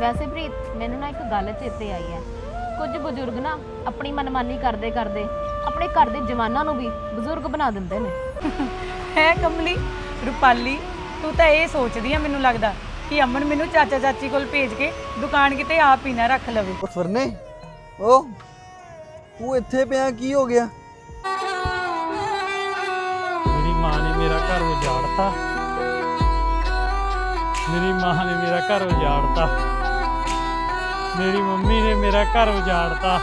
ਵੈਸੇ ਪ੍ਰੀਤ ਮੈਨੂੰ ਨਾ ਇੱਕ ਗੱਲ ਚੇਤੇ ਆਈ ਹੈ। ਕੁਝ ਬਜ਼ੁਰਗ ਨਾ ਆਪਣੀ ਮਨਮਾਨੀ ਕਰਦੇ ਕਰਦੇ ਆਪਣੇ ਘਰ ਦੇ ਜਵਾਨਾਂ ਨੂੰ ਵੀ ਬਜ਼ੁਰਗ ਬਣਾ ਦਿੰਦੇ ਨੇ। ਹੈ ਕਮਲੀ ਰੁਪਾਲੀ ਤੂੰ ਤਾਂ ਇਹ ਸੋਚਦੀ ਆ ਮੈਨੂੰ ਲੱਗਦਾ ਕਿ ਅਮਨ ਮੈਨੂੰ ਚਾਚਾ ਚਾਚੀ ਕੋਲ ਭੇਜ ਕੇ ਦੁਕਾਨ ਕਿਤੇ ਆਪ ਹੀ ਨਾ ਰੱਖ ਲਵੇ। ਉਹ ਸਵਰਨੇ ਉਹ ਤੂੰ ਇੱਥੇ ਪਿਆ ਕੀ ਹੋ ਗਿਆ? ਮੇਰੀ ਮਾਂ ਨੇ ਮੇਰਾ ਘਰ ਉਜਾੜਤਾ। ਮੇਰੀ ਮਾਂ ਨੇ ਮੇਰਾ ਘਰ ਉਜਾੜਤਾ। ਮੇਰੀ ਮੰਮੀ ਨੇ ਮੇਰਾ ਘਰ ਉਜਾੜਤਾ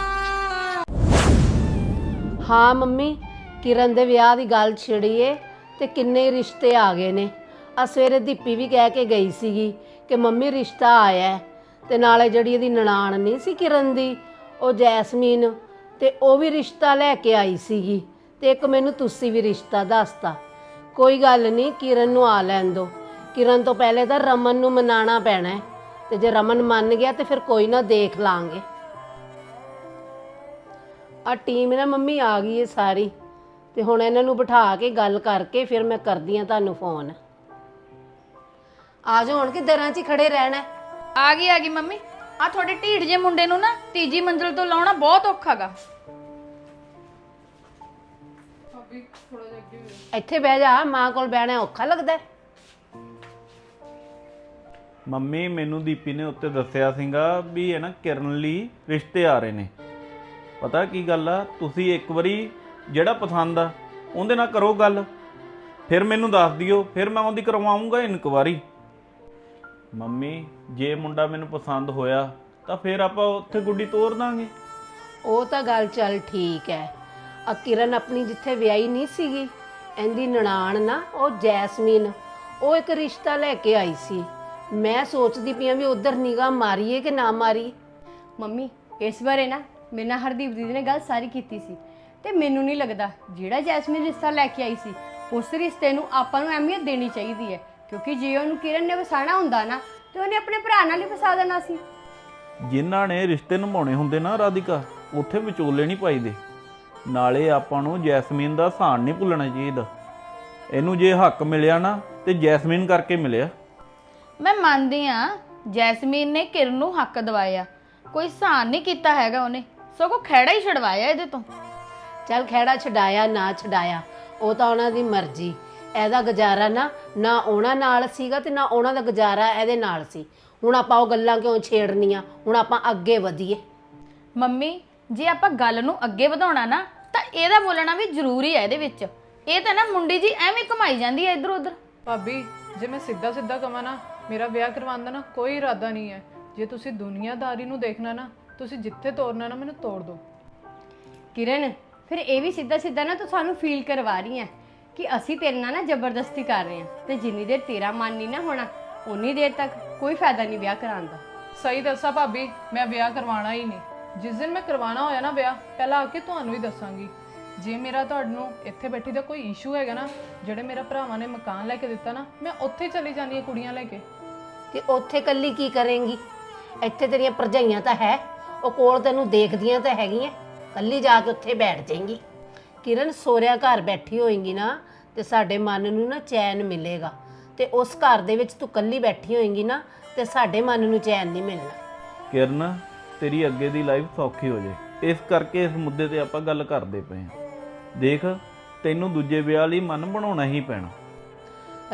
ਹਾਂ ਮੰਮੀ, ਕਿਰਨ ਦੇ ਵਿਆਹ ਦੀ ਗੱਲ ਛਿੜੀਏ ਤੇ ਕਿੰਨੇ ਰਿਸ਼ਤੇ ਆ ਗਏ ਨੇ। ਆ ਸਵੇਰੇ ਦੀਪੀ ਵੀ ਕਹਿ ਕੇ ਗਈ ਸੀਗੀ ਕਿ ਮੰਮੀ ਰਿਸ਼ਤਾ ਆਇਆ ਹੈ। ਤੇ ਨਾਲੇ ਜਿਹੜੀ ਇਹਦੀ ਨਨਾਣ ਨਹੀਂ ਸੀ ਕਿਰਨ ਦੀ, ਉਹ ਜੈਸਮੀਨ ਤੇ ਉਹ ਵੀ ਰਿਸ਼ਤਾ ਲੈ ਕੇ ਆਈ ਸੀਗੀ ਤੇ ਇੱਕ ਮੈਨੂੰ ਤੁਸੀਂ ਵੀ ਰਿਸ਼ਤਾ ਦੱਸਤਾ। ਕੋਈ ਗੱਲ ਨਹੀਂ, ਕਿਰਨ ਨੂੰ ਆ ਲੈਣ ਦੋ। ਕਿਰਨ ਤੋਂ ਪਹਿਲੇ ਤਾਂ ਰਮਨ ਨੂੰ ਮਨਾਣਾ ਪੈਣਾ ਹੈ। ਤੇ ਜੇ ਰਮਨ ਮੰਨ ਗਿਆ ਤੇ ਫਿਰ ਕੋਈ ਨਾ ਦੇਖ ਲਾਂਗੇ। ਆ ਟੀਮ ਨਾ ਮੰਮੀ ਆ ਗਈ ਏ ਸਾਰੀ ਤੇ ਹੁਣ ਇਹਨਾਂ ਨੂੰ ਬਿਠਾ ਕੇ ਗੱਲ ਕਰਕੇ ਫਿਰ ਮੈਂ ਕਰਦੀ ਆ ਤੁਹਾਨੂੰ ਫੋਨ ਆ ਜਾਓ ਹੁਣ ਕਿ ਦਰਾਂ 'ਚ ਹੀ ਖੜੇ ਰਹਿਣਾ। ਹੈ? ਆ ਗਈ ਆ ਗਈ ਮੰਮੀ। ਆ ਤੁਹਾਡੇ ਢੀਡ ਜੇ ਮੁੰਡੇ ਨੂੰ ਨਾ ਤੀਜੀ ਮੰਜ਼ਲ ਤੋਂ ਲਾਉਣਾ ਬਹੁਤ ਔਖਾਗਾ ਇੱਥੇ ਬਹਿ ਜਾ ਮਾਂ ਕੋਲ ਬਹਿਣਾ ਔਖਾ ਲੱਗਦਾ। ਹੈ। ਮੰਮੀ ਮੈਨੂੰ ਦੀਪੀ ਨੇ ਉੱਤੇ ਦੱਸਿਆ ਸੀਗਾ ਵੀ ਇਹ ਨਾ ਕਿਰਨ ਲਈ ਰਿਸ਼ਤੇ ਆ ਰਹੇ ਨੇ। ਪਤਾ ਕੀ ਗੱਲ ਆ? ਤੁਸੀਂ ਇੱਕ ਵਾਰੀ ਜਿਹੜਾ ਪਸੰਦ ਆ, ਉਹਦੇ ਨਾਲ ਕਰੋ ਗੱਲ। ਫਿਰ ਮੈਨੂੰ ਦੱਸ ਦਿਓ, ਫਿਰ ਮੈਂ ਉਹਦੀ ਕਰਵਾਉਂਗਾ ਇਨਕੁਆਰੀ। ਮੰਮੀ, ਜੇ ਮੁੰਡਾ ਮੈਨੂੰ ਪਸੰਦ ਹੋਇਆ, ਤਾਂ ਫਿਰ ਆਪਾਂ ਉੱਥੇ ਗੁੱਡੀ ਤੋਰ ਦਾਂਗੇ। ਉਹ ਤਾਂ ਗੱਲ ਚੱਲ ਠੀਕ ਹੈ ਆ ਕਿਰਨ ਆਪਣੀ ਜਿੱਥੇ ਵਿਆਹੀ ਨਹੀਂ ਸੀਗੀ, ਇਹਦੀ ਨਨਾਣ ਨਾ, ਉਹ ਜੈਸਮੀਨ, ਉਹ ਇੱਕ ਰਿਸ਼ਤਾ ਲੈ ਕੇ ਆਈ ਸੀ। ਮੈਂ ਸੋਚਦੀ ਪਈ ਆ ਵੀ ਉਧਰ ਨਿਗਾਹ ਮਾਰੀਏ ਕਿ ਨਾ ਮਾਰੀਏ ਮੰਮੀ ਇਸ ਬਾਰੇ ਨਾ ਮੇਰੇ ਨਾਲ ਹਰਦੀਪ ਦੀਦੀ ਨੇ ਗੱਲ ਸਾਰੀ ਕੀਤੀ ਸੀ ਤੇ ਮੈਨੂੰ ਨਹੀਂ ਲੱਗਦਾ ਜਿਹੜਾ ਜੈਸਮੀਨ ਰਿਸ਼ਤਾ ਲੈ ਕੇ ਆਈ ਸੀ ਉਸ ਰਿਸ਼ਤੇ ਨੂੰ ਆਪਾਂ ਨੂੰ ਅਹਿਮੀਅਤ ਦੇਣੀ ਚਾਹੀਦੀ ਹੈ। ਕਿਉਂਕਿ ਜੇ ਉਹਨੂੰ ਕਿਰਨ ਨੇ ਵਸਾਣਾ ਹੁੰਦਾ ਨਾ ਤੇ ਉਹਨੇ ਆਪਣੇ ਭਰਾ ਨਾਲ ਹੀ ਵਸਾ ਦੇਣਾ ਸੀ। ਜਿਨ੍ਹਾਂ ਨੇ ਰਿਸ਼ਤੇ ਨਿਭਾਉਣੇ ਹੁੰਦੇ ਨਾ ਰਾਧਿਕਾ ਉੱਥੇ ਵਿਚੋਲੇ ਨਹੀਂ ਪਾਈਦੇ। ਨਾਲੇ ਆਪਾਂ ਨੂੰ ਜੈਸਮੀਨ ਦਾ ਸਾਨ ਨਹੀਂ ਭੁੱਲਣਾ ਚਾਹੀਦਾ। ਇਹਨੂੰ ਜੇ ਹੱਕ ਮਿਲਿਆ ਨਾ ਤੇ ਜੈਸਮੀਨ ਕਰਕੇ ਮਿਲਿਆ। ਮੈਂ ਮੰਨਦੀ ਆ ਜੈਸਮੀਨ ਨੇ ਕਿਰਨ ਨੂੰ ਹੱਕ ਦਵਾਇਆ। ਕੋਈ ਸਹਾਨ ਨਹੀਂ ਕੀਤਾ ਹੈਗਾ ਉਹਨੇ। ਸਗੋਂ ਖਹਿੜਾ ਹੀ ਛਡਵਾਇਆ ਇਹਦੇ ਤੋਂ। ਚੱਲ ਖਹਿੜਾ ਛਡਾਇਆ ਨਾ ਛਡਾਇਆ ਉਹ ਤਾਂ ਉਹਨਾਂ ਦੀ ਮਰਜ਼ੀ। ਇਹਦਾ ਗੁਜ਼ਾਰਾ ਨਾ ਨਾ ਉਹਨਾਂ ਨਾਲ ਸੀਗਾ ਤੇ ਨਾ ਉਹਨਾਂ ਦਾ ਗੁਜ਼ਾਰਾ ਇਹਦੇ ਨਾਲ ਸੀ। ਹੁਣ ਆਪਾਂ ਉਹ ਗੱਲਾਂ ਕਿਉਂ ਛੇੜਨੀਆਂ? ਹੁਣ ਆਪਾਂ ਅੱਗੇ ਵਧੀਏ। ਮੰਮੀ ਜੇ ਆਪਾਂ ਗੱਲ ਨੂੰ ਅੱਗੇ ਵਧਾਉਣਾ ਨਾ ਤਾਂ ਇਹਦਾ ਬੋਲਣਾ ਵੀ ਜ਼ਰੂਰੀ ਹੈ ਇਹਦੇ ਵਿੱਚ। ਇਹ ਤਾਂ ਨਾ ਮੁੰਡੀ ਜੀ ਐਵੇਂ ਕਮਾਈ ਜਾਂਦੀ ਹੈ ਇੱਧਰ ਉੱਧਰ ਭਾਬੀ ਜੇ ਮੈਂ ਸਿੱਧਾ ਸਿੱਧਾ ਕਵਾਂ ਨਾ ਮੇਰਾ ਵਿਆਹ ਕਰਵਾਉਣ ਦਾ ਨਾ ਕੋਈ ਇਰਾਦਾ ਨਹੀਂ ਹੈ। ਜੇ ਤੁਸੀਂ ਦੁਨੀਆਦਾਰੀ ਨੂੰ ਦੇਖਣਾ ਨਾ ਤੁਸੀਂ ਜਿੱਥੇ ਤੋਰਨਾ ਨਾ ਮੈਨੂੰ ਤੋੜ ਦਿਓ। ਕਿਰਨ ਫਿਰ ਇਹ ਵੀ ਸਿੱਧਾ ਸਿੱਧਾ ਨਾ ਤੂੰ ਸਾਨੂੰ ਫੀਲ ਕਰਵਾ ਰਹੀ ਹੈ ਕਿ ਅਸੀਂ ਤੇਰੇ ਨਾਲ ਨਾ ਜ਼ਬਰਦਸਤੀ ਕਰ ਰਹੇ ਹਾਂ ਤੇ ਜਿੰਨੀ ਦੇਰ ਤੇਰਾ ਮਨ ਨਹੀਂ ਨਾ ਹੋਣਾ ਉਨੀ ਦੇਰ ਤੱਕ ਕੋਈ ਫਾਇਦਾ ਨਹੀਂ ਵਿਆਹ ਕਰਾਉਣ ਦਾ। ਸਹੀ ਦੱਸਾਂ ਭਾਬੀ ਮੈਂ ਵਿਆਹ ਕਰਵਾਉਣਾ ਹੀ ਨਹੀਂ। ਜਿਸ ਦਿਨ ਮੈਂ ਕਰਵਾਉਣਾ ਹੋਇਆ ਨਾ ਵਿਆਹ ਪਹਿਲਾਂ ਆ ਕੇ ਤੁਹਾਨੂੰ ਹੀ ਦੱਸਾਂਗੀ। ਜੇ ਮੇਰਾ ਤੁਹਾਨੂੰ ਇੱਥੇ ਬੈਠੀ ਦਾ ਕੋਈ ਇਸ਼ੂ ਹੈਗਾ ਨਾ ਜਿਹੜੇ ਮੇਰਾ ਭਰਾਵਾਂ ਨੇ ਮਕਾਨ ਲੈ ਕੇ ਦਿੱਤਾ ਨਾ ਮੈਂ ਉੱਥੇ ਚਲੀ ਜਾਂਦੀ ਹਾਂ ਕੁੜੀਆਂ ਲੈ ਕੇ। ਤੇ ਉੱਥੇ ਕੱਲੀ ਕੀ ਕਰੇਂਗੀ? ਇੱਥੇ ਤੇਰੀਆਂ ਭਰਜਾਈਆਂ ਤਾਂ ਹੈ ਉਹ ਕੋਲ ਤੈਨੂੰ ਦੇਖਦੀਆਂ ਤਾਂ ਹੈਗੀਆਂ ਕੱਲੀ ਜਾ ਕੇ ਉੱਥੇ ਬੈਠ ਜਾਏਂਗੀ। ਕਿਰਨ ਸੋਰਿਆ ਘਰ ਬੈਠੀ ਹੋਏਗੀ ਨਾ ਤੇ ਸਾਡੇ ਮਨ ਨੂੰ ਨਾ ਚੈਨ ਮਿਲੇਗਾ। ਤੇ ਉਸ ਘਰ ਦੇ ਵਿੱਚ ਤੂੰ ਕੱਲੀ ਬੈਠੀ ਹੋਏਗੀ ਨਾ ਤੇ ਸਾਡੇ ਮਨ ਨੂੰ ਚੈਨ ਨਹੀਂ ਮਿਲਣਾ। ਕਿਰਨ ਤੇਰੀ ਅੱਗੇ ਦੀ ਲਾਈਫ ਸੌਖੀ ਹੋ ਜਾਏ ਇਸ ਕਰਕੇ ਇਸ ਮੁੱਦੇ ਤੇ ਆਪਾਂ ਗੱਲ ਕਰਦੇ ਪਏ ਹਾਂ। ਦੇਖ ਤੈਨੂੰ ਦੂਜੇ ਵਿਆਹ ਲਈ ਮਨ ਬਣਾਉਣਾ ਹੀ ਪੈਣਾ।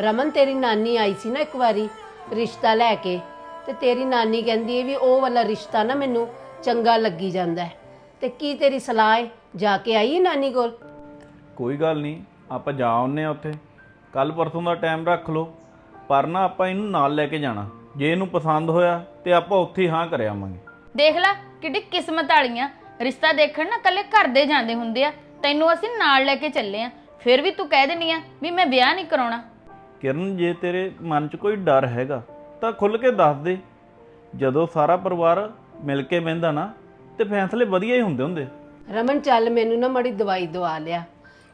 ਰਮਨ ਤੇਰੀ ਨਾਨੀ ਆਈ ਸੀ ਨਾ ਇੱਕ ਵਾਰੀ। ਰਿਸ਼ਤਾ ਲੈ ਕੇ ਤੇ ਤੇਰੀ ਨਾਨੀ ਕਹਿੰਦੀ ਹੈ ਵੀ ਉਹ ਵਾਲਾ ਰਿਸ਼ਤਾ ਨਾ ਮੈਨੂੰ ਚੰਗਾ ਲੱਗੀ ਜਾਂਦਾ ਹੈ। ਤੇ ਕੀ ਤੇਰੀ ਸਲਾਹ ਹੈ ਜਾ ਕੇ ਆਈ ਹੈ ਨਾਨੀ ਕੋਲ? ਕੋਈ ਗੱਲ ਨਹੀਂ ਆਪਾਂ ਜਾ ਆਉਂਦੇ ਆ ਉੱਥੇ। ਕੱਲ ਪਰਸੋਂ ਦਾ ਟਾਈਮ ਰੱਖ ਲਓ। ਪਰ ਨਾ ਆਪਾਂ ਇਹਨੂੰ ਨਾਲ ਲੈ ਕੇ ਜਾਣਾ। ਜੇ ਇਹਨੂੰ ਪਸੰਦ ਹੋਇਆ ਤੇ ਆਪਾਂ ਉੱਥੇ ਹੀ ਹਾਂ ਕਰ ਆਵਾਂਗੇ। ਦੇਖ ਲੈ ਕਿੱਡੀ ਕਿਸਮਤ ਵਾਲੀਆਂ। ਰਿਸ਼ਤਾ ਦੇਖਣ ਨਾ ਕੱਲੇ ਘਰ ਦੇ ਜਾਂਦੇ ਹੁੰਦੇ ਆ। ਤੈਨੂੰ ਅਸੀਂ ਨਾਲ ਲੈ ਕੇ ਚੱਲੇ ਆ ਫਿਰ ਵੀ ਤੂੰ ਕਹਿ ਦਿੰਨੀ ਆ ਵੀ ਮੈਂ ਵਿਆਹ ਨਹੀਂ ਕਰਾਉਣਾ। ਕਿਰਨ ਜੇ ਤੇਰੇ ਮਨ 'ਚ ਕੋਈ ਡਰ ਹੈਗਾ ਤਾਂ ਖੁੱਲ ਕੇ ਦੱਸ ਦੇ। ਜਦੋਂ ਸਾਰਾ ਪਰਿਵਾਰ ਮਿਲ ਕੇ ਬਹਿੰਦਾ ਨਾ ਤੇ ਫੈਸਲੇ ਵਧੀਆ ਹੀ ਹੁੰਦੇ ਹੁੰਦੇ। ਰਮਨ ਚੱਲ ਮੈਨੂੰ ਨਾ ਮੜੀ ਦਵਾਈ ਦਵਾ ਲਿਆ।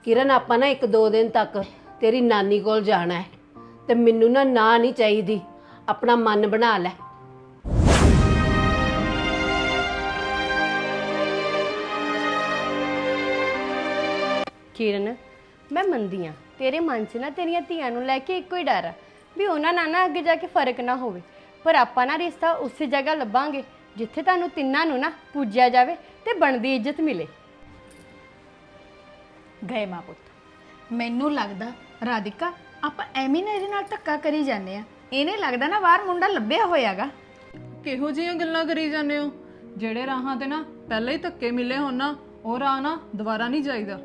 ਕਿਰਨ ਆਪਾਂ ਨਾ ਇੱਕ ਦੋ ਦਿਨ ਤੱਕ ਤੇਰੀ ਨਾਨੀ ਕੋਲ ਜਾਣਾ ਹੈ ਤੇ ਮੈਨੂੰ ਨਾ ਨਾ ਨਹੀਂ ਚਾਹੀਦੀ। ਆਪਣਾ ਮਨ ਬਣਾ ਲੈ। ਕਿਰਨ ਮੈਂ ਮੰਨਦੀ ਆ ਤੇਰੇ ਮਨ 'ਚ ਨਾ ਤੇਰੀਆਂ ਧੀਆਂ ਨੂੰ ਲੈ ਕੇ ਇੱਕੋ ਹੀ ਡਰ ਆ ਵੀ ਉਹਨਾਂ ਨਾਲ ਨਾ ਅੱਗੇ ਜਾ ਕੇ ਫ਼ਰਕ ਨਾ ਹੋਵੇ। ਪਰ ਆਪਾਂ ਨਾ ਰਿਸ਼ਤਾ ਉਸੇ ਜਗ੍ਹਾ ਲੱਭਾਂਗੇ ਜਿੱਥੇ ਤੁਹਾਨੂੰ ਤਿੰਨਾਂ ਨੂੰ ਨਾ ਪੂਜਿਆ ਜਾਵੇ ਤੇ ਬਣਦੀ ਇੱਜ਼ਤ ਮਿਲੇ। ਗਏ ਮਾਂ ਪੁੱਤ ਮੈਨੂੰ ਲੱਗਦਾ ਰਾਧਿਕਾ ਆਪਾਂ ਐਵੇਂ ਨਾ ਇਹਦੇ ਨਾਲ ਧੱਕਾ ਕਰੀ ਜਾਂਦੇ ਆ। ਇਹਨੇ ਲੱਗਦਾ ਨਾ ਬਾਹਰ ਮੁੰਡਾ ਲੱਭਿਆ ਹੋਇਆਗਾ। ਕਿਹੋ ਜਿਹੀਆਂ ਗੱਲਾਂ ਕਰੀ ਜਾਂਦੇ ਹੋ? ਜਿਹੜੇ ਰਾਹਾਂ ਤੇ ਨਾ ਪਹਿਲਾਂ ਹੀ ਧੱਕੇ ਮਿਲੇ ਹੋਣ ਨਾ ਉਹ ਰਾਹ ਨਾ ਦੁਬਾਰਾ ਨਹੀਂ ਜਾਈਦਾ।